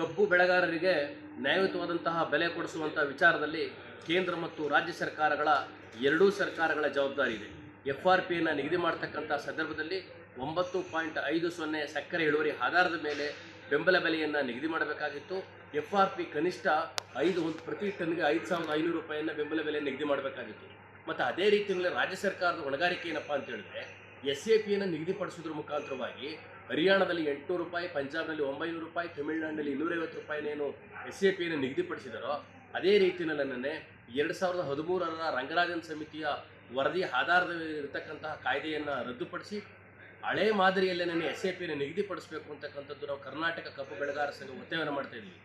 ಕಬ್ಬು ಬೆಳೆಗಾರರಿಗೆ ನ್ಯಾಯಯುತವಾದಂತಹ ಬೆಲೆ ಕೊಡಿಸುವಂಥ ವಿಚಾರದಲ್ಲಿ ಕೇಂದ್ರ ಮತ್ತು ರಾಜ್ಯ ಸರ್ಕಾರಗಳ ಎರಡೂ ಸರ್ಕಾರಗಳ ಜವಾಬ್ದಾರಿ ಇದೆ. ಎಫ್ ಆರ್ ಪಿಯನ್ನು ನಿಗದಿ ಮಾಡ್ತಕ್ಕಂಥ ಸಂದರ್ಭದಲ್ಲಿ ಒಂಬತ್ತು ಪಾಯಿಂಟ್ ಐದು ಸೊನ್ನೆ ಸಕ್ಕರೆ ಇಳುವರಿ ಆಧಾರದ ಮೇಲೆ ಬೆಂಬಲ ಬೆಲೆಯನ್ನು ನಿಗದಿ ಮಾಡಬೇಕಾಗಿತ್ತು. ಎಫ್ ಆರ್ ಪಿ ಕನಿಷ್ಠ ಐದು ಒಂದು ಪ್ರತಿ ಟನ್ಗೆ ಐದು ಸಾವಿರದ ಐನೂರು ರೂಪಾಯಿಯನ್ನು ಬೆಂಬಲ ಬೆಲೆ ನಿಗದಿ ಮಾಡಬೇಕಾಗಿತ್ತು. ಮತ್ತು ಅದೇ ರೀತಿಯಲ್ಲಿ ರಾಜ್ಯ ಸರ್ಕಾರದ ಹೊಣೆಗಾರಿಕೆ ಏನಪ್ಪ ಅಂತ ಹೇಳಿದ್ರೆ ಎಸ್ ಎ ಪಿಯನ್ನು ನಿಗದಿಪಡಿಸೋದ್ರ ಮುಖಾಂತರವಾಗಿ ಹರಿಯಾಣದಲ್ಲಿ ಎಂಟುನೂರು ರೂಪಾಯಿ, ಪಂಜಾಬ್ನಲ್ಲಿ ಒಂಬೈನೂರು ರೂಪಾಯಿ, ತಮಿಳುನಾಡಿನಲ್ಲಿ ಇನ್ನೂರೈವತ್ತು ರೂಪಾಯಿನೇನು ಎಸ್ ಎ ಪಿಯನ್ನು ನಿಗದಿಪಡಿಸಿದರೋ, ಅದೇ ರೀತಿಯಲ್ಲಿ ಎರಡು ಸಾವಿರದ ಹದಿಮೂರರ ರಂಗರಾಜನ್ ಸಮಿತಿಯ ವರದಿ ಆಧಾರದ ಇರತಕ್ಕಂತಹ ಕಾಯ್ದೆಯನ್ನು ರದ್ದುಪಡಿಸಿ, ಹಳೆ ಮಾದರಿಯಲ್ಲೇ ನಾನು ಎಸ್ ಎ ಪಿಯನ್ನು ನಿಗದಿಪಡಿಸಬೇಕು ಅಂತಕ್ಕಂಥದ್ದು ನಾವು ಕರ್ನಾಟಕ ಕಬ್ಬು ಬೆಳೆಗಾರ ಸಂಘ ಒತ್ತಾಯವನ್ನು ಮಾಡ್ತಾ ಇದ್ದೀವಿ.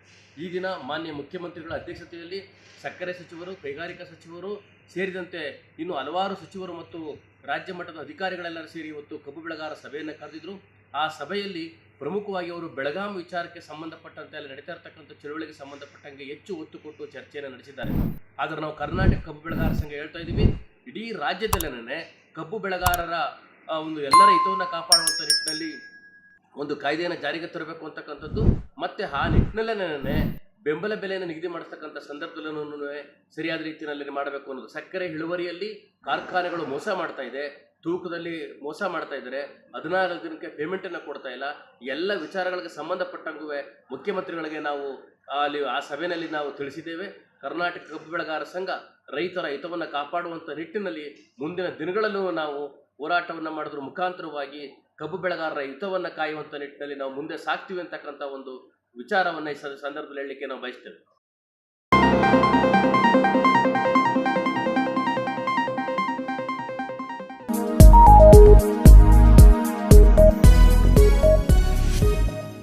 ಈ ದಿನ ಮಾನ್ಯ ಮುಖ್ಯಮಂತ್ರಿಗಳ ಅಧ್ಯಕ್ಷತೆಯಲ್ಲಿ ಸಕ್ಕರೆ ಸಚಿವರು, ಕೈಗಾರಿಕಾ ಸಚಿವರು ಸೇರಿದಂತೆ ಇನ್ನು ಹಲವಾರು ಸಚಿವರು ಮತ್ತು ರಾಜ್ಯ ಮಟ್ಟದ ಅಧಿಕಾರಿಗಳೆಲ್ಲರೂ ಸೇರಿ ಇವತ್ತು ಕಬ್ಬು ಬೆಳೆಗಾರ ಸಭೆಯನ್ನು ಕರೆದಿದ್ರು. ಆ ಸಭೆಯಲ್ಲಿ ಪ್ರಮುಖವಾಗಿ ಅವರು ಬೆಳಗಾಂ ವಿಚಾರಕ್ಕೆ ಸಂಬಂಧಪಟ್ಟಂತೆ ಅಲ್ಲಿ ನಡೀತಾ ಇರತಕ್ಕಂಥ ಚಳುವಳಿಗೆ ಸಂಬಂಧಪಟ್ಟಂಗೆ ಹೆಚ್ಚು ಒತ್ತು ಕೊಟ್ಟು ಚರ್ಚೆಯನ್ನು ನಡೆಸಿದ್ದಾರೆ. ಆದರೆ ನಾವು ಕರ್ನಾಟಕ ಕಬ್ಬು ಬೆಳೆಗಾರ ಸಂಘ ಹೇಳ್ತಾ ಇದ್ದೀವಿ, ಇಡೀ ರಾಜ್ಯದಲ್ಲೇನೆ ಕಬ್ಬು ಬೆಳೆಗಾರರ ಒಂದು ಎಲ್ಲರ ಹಿತವನ್ನು ಕಾಪಾಡುವಂಥ ನಿಟ್ಟಿನಲ್ಲಿ ಒಂದು ಕಾಯ್ದೆಯನ್ನು ಜಾರಿಗೆ ತರಬೇಕು ಅಂತಕ್ಕಂಥದ್ದು, ಮತ್ತೆ ಆ ನಿಟ್ಟಿನಲ್ಲೇ ಬೆಂಬಲ ಬೆಲೆಯನ್ನು ನಿಗದಿ ಮಾಡಿಸ್ತಕ್ಕಂಥ ಸಂದರ್ಭದಲ್ಲೂ ಸರಿಯಾದ ರೀತಿಯಲ್ಲಿ ಮಾಡಬೇಕು ಅನ್ನೋದು. ಸಕ್ಕರೆ ಇಳುವರಿಯಲ್ಲಿ ಕಾರ್ಖಾನೆಗಳು ಮೋಸ ಮಾಡ್ತಾ ಇದೆ, ತೂಕದಲ್ಲಿ ಮೋಸ ಮಾಡ್ತಾ ಇದ್ದಾರೆ, ಹದಿನಾರು ದಿನಕ್ಕೆ ಪೇಮೆಂಟನ್ನು ಕೊಡ್ತಾ ಇಲ್ಲ. ಎಲ್ಲ ವಿಚಾರಗಳಿಗೆ ಸಂಬಂಧಪಟ್ಟಂಗೂ ಮುಖ್ಯಮಂತ್ರಿಗಳಿಗೆ ನಾವು ಅಲ್ಲಿ ಆ ಸಭೆಯಲ್ಲಿ ನಾವು ತಿಳಿಸಿದ್ದೇವೆ. ಕರ್ನಾಟಕ ಕಬ್ಬು ಬೆಳೆಗಾರ ಸಂಘ ರೈತರ ಹಿತವನ್ನು ಕಾಪಾಡುವಂಥ ನಿಟ್ಟಿನಲ್ಲಿ ಮುಂದಿನ ದಿನಗಳಲ್ಲೂ ನಾವು ಹೋರಾಟವನ್ನು ಮಾಡೋದ್ರ ಮುಖಾಂತರವಾಗಿ ಕಬ್ಬು ಬೆಳೆಗಾರರ ಹಿತವನ್ನು ಕಾಯುವಂಥ ನಿಟ್ಟಿನಲ್ಲಿ ನಾವು ಮುಂದೆ ಸಾಕ್ತೀವಿ ಅಂತಕ್ಕಂಥ ಒಂದು ವಿಚಾರವನ್ನು ಈ ಸಂದರ್ಭದಲ್ಲಿ ಹೇಳಲಿಕ್ಕೆ ನಾವು ಬಯಸ್ತೇವೆ.